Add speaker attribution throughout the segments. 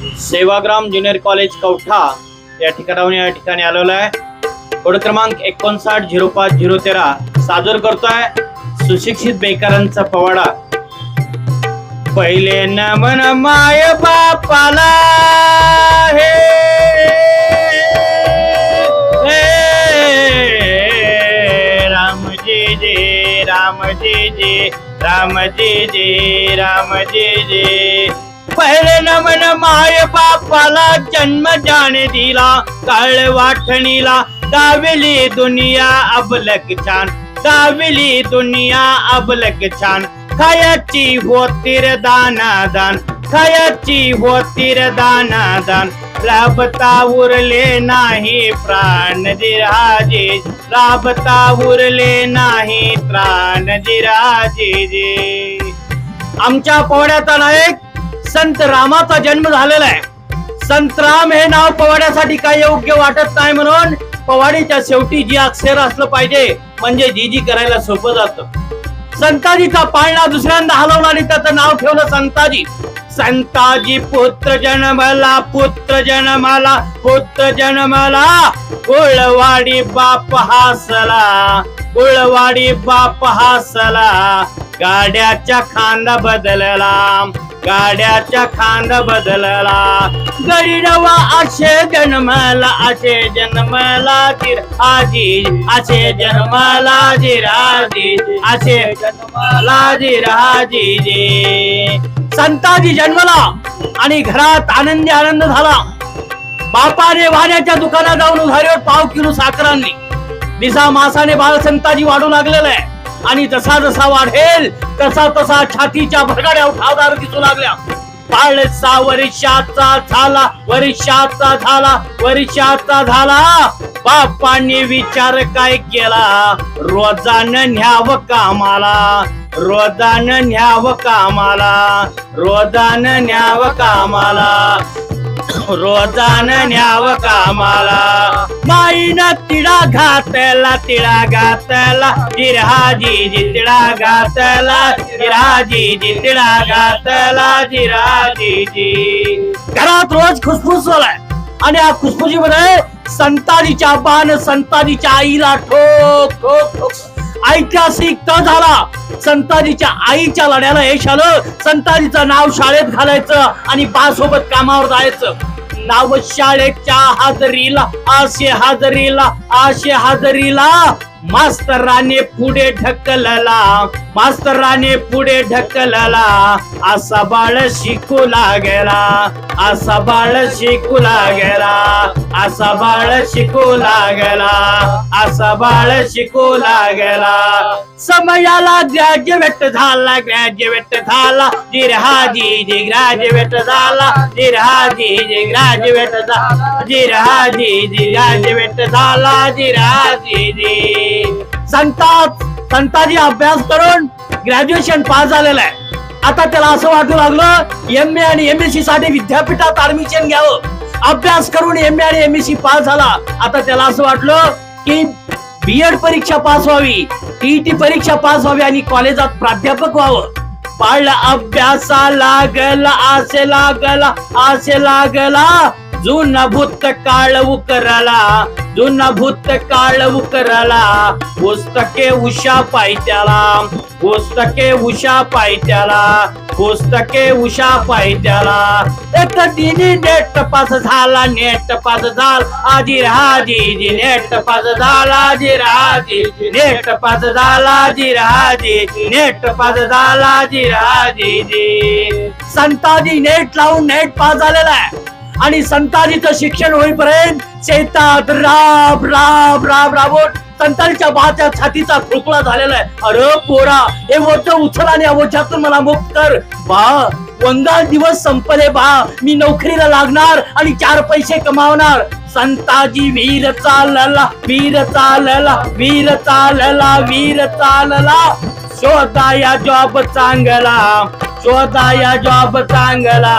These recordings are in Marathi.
Speaker 1: सेवाग्राम ज्युनियर कॉलेज कवठा या ठिकाणाहून या ठिकाणी आलेलो आहे. कोड क्रमांक एकोणसाठ झिरो पाच झिरो तेरा सादर करतोय. सुशिक्षित बेकारांचा पवाडा. पहिले नमन माय बापाला हे रामजी जे रामजी जे रामजी जे रामजी जे. पहिले नमन माय बापाला जन्म जाणे दिला काळ वाठणीला दाविली दुनिया अबलक छान दाविली दुनिया अबलक छान. खायाची होतीर दाना दान खायाची होतीर दाना दान राबता उरले नाही प्राण जिराजे राबता उरले नाही प्राण जिराजे आमच्या पवाड्याचा नायक संत रामाचा जन्म झालेला आहे. संत राम हे नाव पवाड्यासाठी काय योग्य वाटत नाही म्हणून पवाडीच्या शेवटी जी अक्षर असलं पाहिजे म्हणजे जी जी करायला सोपं जात. संताजीचा पाळणा दुसऱ्यांदा हलवला आणि त्याचं नाव ठेवलं संताजी. संताजी पुत्र जन्मला पुत्र जन्मला पुत्र जन्मला. कुळवाडी बाप हासला कुळवाडी बाप हासला. गाड्याच्या खांदा बदलला. गाड्याचा खांद बदलला. गरीडवा असे जन्मला असे जन्मला जिर आजी असे जन्मला जिराजी असे जन्मला जिराजी जे संताजी जन्मला आणि घरात आनंदी आनंद झाला. बापाने वाण्याच्या दुकानात जाऊन उधारीवर पाव किलो साखरांनी. दिसा मासाने बालसंताजी वाढू लागलेला आहे. आणि जसा जसा वाढेल तसा तसा छातीच्या भरगाड्या उठावदार दिसू लागल्या. पाळसा वर्षाचा झाला वर्षाचा झाला वर्षाचा झाला. बापाने विचार काय केला? रोजानं न्याव कामाला. रोजानं न्याव कामाला. रोजानं न्याव कामाला. रोजानं न्याव कामाला. माईनं तिळा घातला तिळा घातला. जिराजी जी तिळा घातला जिराजी जी तिळा घातला जिराजी जी घरात रोज खुसफुस झालाय. आणि या खुसफुशीमध्ये संताजीच्या बाण संताजीच्या आईला ठोक ठोक ठोक. ऐतिहासिक त झाला. संताजीच्या आईच्या लढ्याला यश आलं. संताजीचं नाव शाळेत घालायचं आणि बासोबत कामावर जायचं. नाव शाळेच्या हाजरीला आशे हाजरीला आशे हाजरीला. मास्तराने पुढे ढकलला मास्तराने पुढे ढकलला. असा बाळ शिकू लागला असा बाळ शिकू लागला असा बाळ शिकू लागला असा बाळ शिकू लागला समयाला ग्रॅज्युएट झाला ग्रॅज्युएट झाला जिरहाजी जी ग्रॅज्युएट झाला जिरहाजी जी ग्रॅज्युएट झाला जिरहाजी जी ग्रॅज्युएट झाला जिरहाजी जी संतात संताजी अभ्यास करून ग्रॅज्युएशन पास झालेलं आहे. आता त्याला असं वाटू लागलं एम ए आणि एम एस सी साठी विद्यापीठात ऍडमिशन घ्यावं. अभ्यास करून एम ए आणि एम एस सी पास झाला. आता त्याला असं वाटलं की बीएड परीक्षा पास व्हावी टीईटी परीक्षा पास व्हावी आणि कॉलेजात प्राध्यापक व्हावं. पाळला अभ्यासा लागला आसे लागला आसे लागला. जुना भूत काळ उकरला. जुना भूत काळ उकरला. पुस्तके उषा पायत्याला पुस्तके उषा पायत्याला पुस्तके उषा पायत्याला एक दिनी नेट पास झाला नेट पास झाला. आजी राजी नेट पास झाला आजी राजी नेट पास झाला आजी राजी नेट पास झाला आजी राजी संताजी नेट लावून नेट पास झालेला आहे. आणि संताजीचं शिक्षण होईपर्यंत शेतात राब राब राब राबून संतांच्या बाच्या छातीचा खुळखुळा झालेला आहे. अरे पोरा हे मोठं उचल आणि या मला मुक्त कर. बा वंगाळ दिवस संपले बा. मी नोकरीला लागणार आणि चार पैसे कमावणार. संताजी वीर चालला वीर चालला वीर चालला वीर चालला. शोधा या जॉब चांगला स्वतः या जॉब चांगला.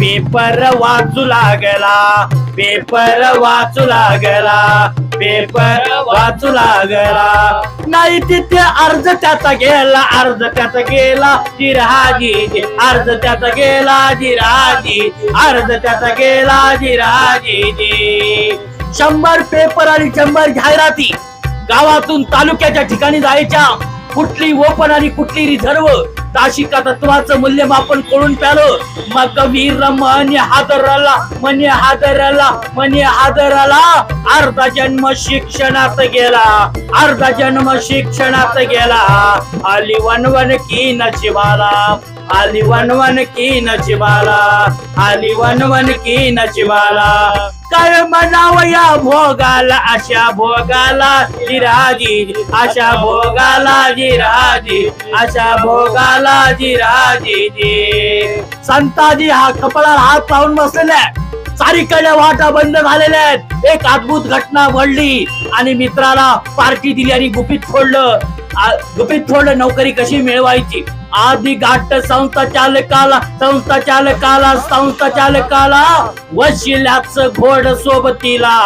Speaker 1: पेपर वाचू लागला पेपर वाचू लागला पेपर वाचू लागला. नाही तिथे अर्ज त्याचा गेला अर्ज त्याचा गेला जिराजी अर्ज त्याचा गेला जिराजी अर्ज त्याचा गेला जिराजी शंभर पेपर आणि शंभर जाहिराती गावातून तालुक्याच्या ठिकाणी जायच्या. कुठली ओपन आणि कुठली रिझर्व ताशिका तत्वाचं मूल्यमापन करून प्यालो. मग वीर मन्य हादरला मन्य हादरला मन्य हादरला. अर्धा जन्म शिक्षणात गेला अर्धा जन्म शिक्षणात गेला. आली वनवन की नशिबाला. आली वनवन की नशिबाला आली वनवन की नशिबाला काय म्हणावया भोगाला अशा भोगाला जिराजी अशा भोगाला जिराजी अशा भोगाला जिराजी जी. संताजी हा कपडा हात लावून बसलेला सारीकडे वाटा बंद झालेल्या आहेत. एक अद्भुत घटना घडली आणि मित्राला पार्टी दिली आणि गुपित फोडलं. गुपित फोडलं नोकरी कशी मिळवायची? आधी घाट संस्था चालकाला संस्था चालकाला संस्था चालकाला वशिल्याच घोड सोबतीला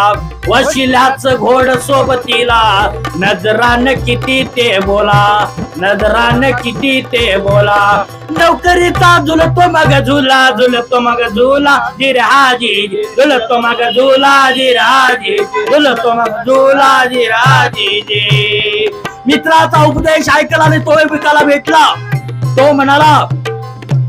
Speaker 1: वशिल्याच घोड सोबतीला. नजरान किती ते बोला नजरान किती ते बोला. नोकरीचा झुलतो मग झुला झुलतो मग झुला. जिराजी झुलतो मग झुला जिराजी झुलतो मग झुला जिराजी मित्राचा उपदेश ऐकला आणि तो विकाला भेटला. तो म्हणाला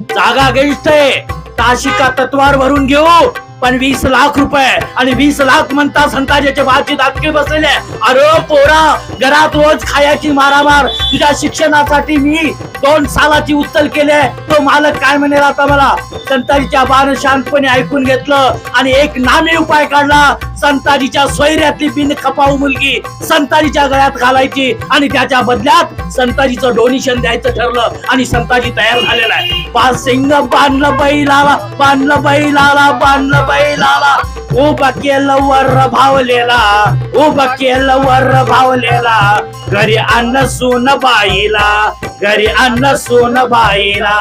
Speaker 1: जागा गेस्ट आहे. ताशिका तत्वार भरून घेऊ. पण वीस लाख रुपये आणि वीस लाख म्हणता संताजाच्या बाची दातके बसलेले. अरे पोरा घरात रोज खायाची मारामार. तुझ्या शिक्षणासाठी मी दोन सालाची उचल केली तो मालक काय म्हणेल आता मला संताजीच्या बाण शांतपणे ऐकून घेतलं आणि एक नामी उपाय काढला. संताजीच्या सोयऱ्यातली बिन खपाऊ मुलगी संताजीच्या गळ्यात घालायची आणि त्याच्या बदल्यात संताजीचं डोनेशन द्यायचं ठरलं आणि संताजी तयार झालेला आहे. पाच सिंग बांधलं बैलाला बांधलं बैलाला बांधलं बैलाला. उभा केलं वर भावलेला उभा केलं वर भावलेला घरी अन्न सोन बाईला घरी अन्न सोन बाईला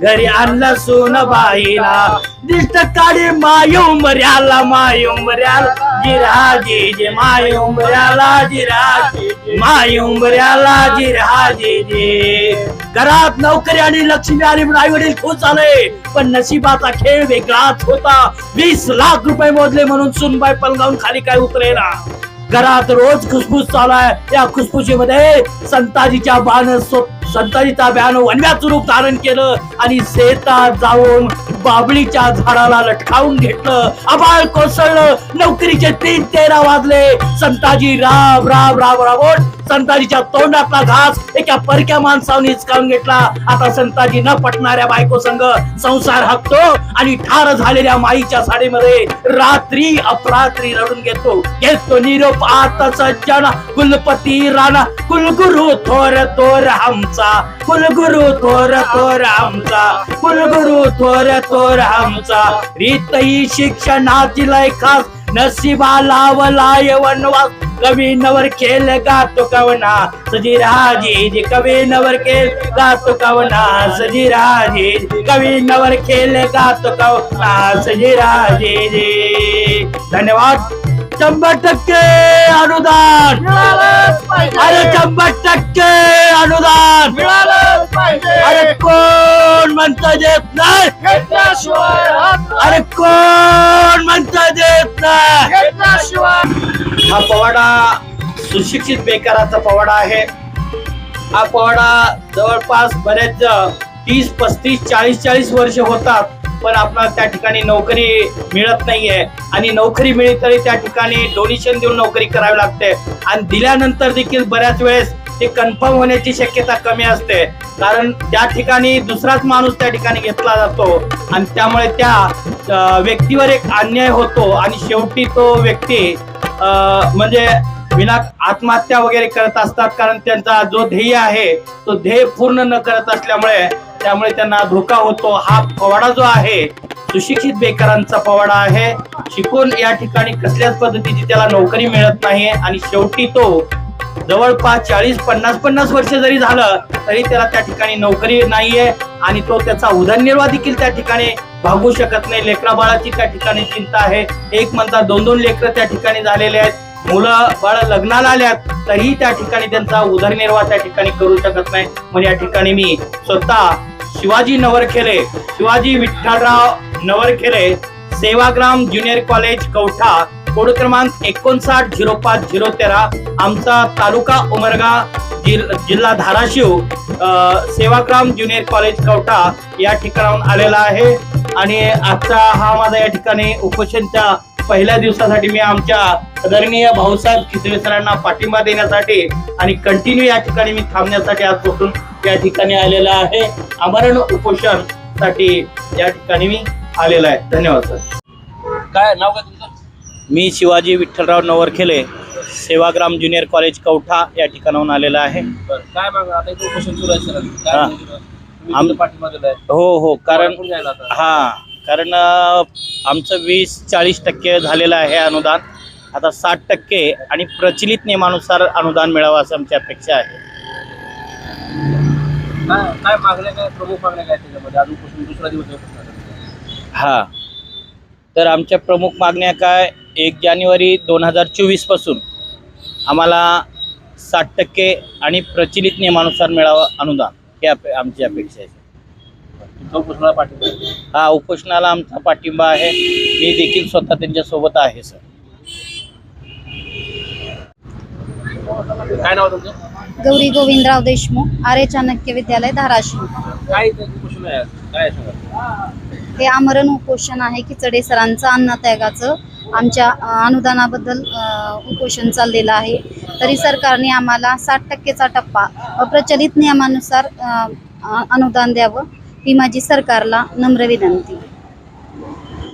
Speaker 1: घरी अन्न सोन बाईला. दिष्ट काढी मायुंबऱ्याला मायुंबऱ्याला जिराजी जे मायुंबऱ्याला जिराजी मायुंबऱ्याला जिराजी जे घरात नोकरी आणि लक्ष्मी आली म्हणून आई वडील खुश आले पण नशिबाचा खेळ वेगळाच होता. वीस लाख रुपये मोजले म्हणून सुनबाई पलगावून खाली काय उतरेला घरात रोज खुसफुस चालू आहे. या खुसफुशीमध्ये संताजीच्या बाण संताजीचा बॅन वनव्याचं रूप धारण केलं आणि शेतात जाऊन बाबळीच्या झाडाला लटकावून घेतलं. आबाळ कोसळलं. नोकरीचे तीन तेरा वाजले. संताजी राब राब राब राबोट संताजीच्या तोंडातला घास एका परक्या माणसाने हिचकावून घेतला. आता संताजी न पटणाऱ्या बायको संघ संसार हकतो आणि ठार झालेल्या माईच्या साडीमध्ये रात्री अपरात्री रडून घेतो. घेतो निरोप आता सज्जन कुलपती राणा कुलगुरु थोर थोर आमचा. कुलगुरु थोर थोर आमचा. कुलगुरु थोर थोर आमचा. रीतही शिक्षणाची लय खास. नशिबा लावलाय वनवास. कवी नवर खेल गातो कवना सजी राजी जी कवी नवर खेल गातो कवना सजी राजी कवी नवर खेल गातो कवना सजी राजी जी धन्यवाद. शंभर टक्के अनुदान. अरे शंभर टक्के अनुदान. अरे कोण म्हणता देत नाही? अरे कोण म्हणता देत नाही? हा पवाडा सुशिक्षित बेकाराचा पवाडा आहे. हा पवाडा जवळपास बरेच तीस पस्तीस चाळीस चाळीस वर्ष होतात पण आपणाला त्या ठिकाणी नोकरी मिळत नाहीये. आणि नोकरी मिळली तरी त्या ठिकाणी डोनेशन देऊन नोकरी करावी लागते. आणि दिल्यानंतर देखील बऱ्याच वेळेस ते कन्फर्म होण्याची शक्यता कमी असते. कारण त्या ठिकाणी दुसराच माणूस त्या ठिकाणी घेतला जातो. आणि त्यामुळे त्या व्यक्तीवर एक अन्याय होतो. आणि शेवटी तो व्यक्ती म्हणजे विना आत्महत्या वगैरे करत असतात कारण त्यांचा जो ध्येय आहे तो ध्येय पूर्ण न करत असल्यामुळे त्यामुळे त्यांना धोका होतो. हा पवाडा जो आहे सुशिक्षित बेकारांचा पवाडा आहे. शिकून या ठिकाणी कसल्याच पद्धतीची त्याला नोकरी मिळत नाही आणि शेवटी तो जवळपास चाळीस पन्नास पन्नास वर्ष जरी झालं तरी त्याला त्या ठिकाणी नोकरी नाहीये आणि तो त्याचा उदरनिर्वाह देखील त्या ठिकाणी भागू शकत नाही. लेकरा बाळाची त्या ठिकाणी चिंता आहे. एक म्हणता दोन दोन लेकरं त्या ठिकाणी झालेले आहेत. मुलं बाळ लग्नाला आल्यात तरीही त्या ठिकाणी त्यांचा उदरनिर्वाह त्या ठिकाणी करू शकत नाही. म्हणजे या ठिकाणी मी स्वतः Shivaji Navarkhele Shivaji Vitthalrao Navarkhele Sevagram junior college Kavtha code क्रमांक एकोणसाठ झिरो पाच झिरो तेरा आमचा तालुका उमरगा जिल्हा धाराशिव सेवाग्राम ज्युनियर कॉलेज कवठा या ठिकाणाहून आलेला आहे. आणि आजचा हा माझा या ठिकाणी उपोषणच्या पहिल्या दिवसासाठी मी आमच्या आदरणीय भाऊसाहेब खिचडे सरांना पाठिंबा देण्यासाठी आणि कंटिन्यू या ठिकाणी मी थांबण्यासाठी आजपासून या ठिकाणी आलेला आहे. आमरण उपोषणसाठी या ठिकाणी मी आलेला आहे. धन्यवाद सर.
Speaker 2: काय नाव काय तुमचं?
Speaker 1: मी शिवाजी विठ्ठलराव नवरखेले. सेवाग्राम ज्युनियर कॉलेज कवठा या ठिकाणाहून आलेला आहे.
Speaker 2: बरं काय मग आता इथे उपोषण सुरू आहे सर काय
Speaker 1: हा.
Speaker 2: म्हणजे तुम्ही
Speaker 1: आम-
Speaker 2: तिथं पाठिंबा दिलाय
Speaker 1: हो हो कारण
Speaker 2: कोण जायला आता?
Speaker 1: हा कारण अ, आमचं वीस चाळीस टक्के झालेलं आहे अनुदान. आता साठ टक्के आणि प्रचलित नियमानुसार अनुदान मिळावं असं आमची अपेक्षा आहे.
Speaker 2: काय काय मागण्या काय प्रमुख मागण्या काय त्याच्यामध्ये? आज उपोषण दुसरा दिवस आहे. उपोषणाचा.
Speaker 1: हा. तर आमच्या प्रमुख मागण्या काय? एक जानेवारी दोन हजार चोवीसपासून. आम्हाला साठ टक्के आणि प्रचलित नियमानुसार मिळावं अनुदान हे अपे आमची अपेक्षा आहे.
Speaker 2: उपोषणाला पाठिंबा आहे.
Speaker 1: हा उपोषणाला आमचा पाठिंबा आहे. मी देखील स्वतः त्यांच्यासोबत आहे सर.
Speaker 2: काय नाव तुमचं?
Speaker 3: गौरी गोविंदराव देशमुख आर्य चाणक्य विद्यालय धाराशिव.
Speaker 2: काय इथे उपोषण आहे? आज? काय आहे सांगा?
Speaker 3: हे आमरण उपोषण आहे खिचडे सरांचं अन्नत्यागाचं. आमच्या अनुदानाबद्दल उपोषण चाललेलं आहे. तरी सरकारने आम्हाला साठ टक्केचा टप्पा व प्रचलित नियमानुसार अनुदान द्यावं ही माझी सरकारला नम्र विनंती.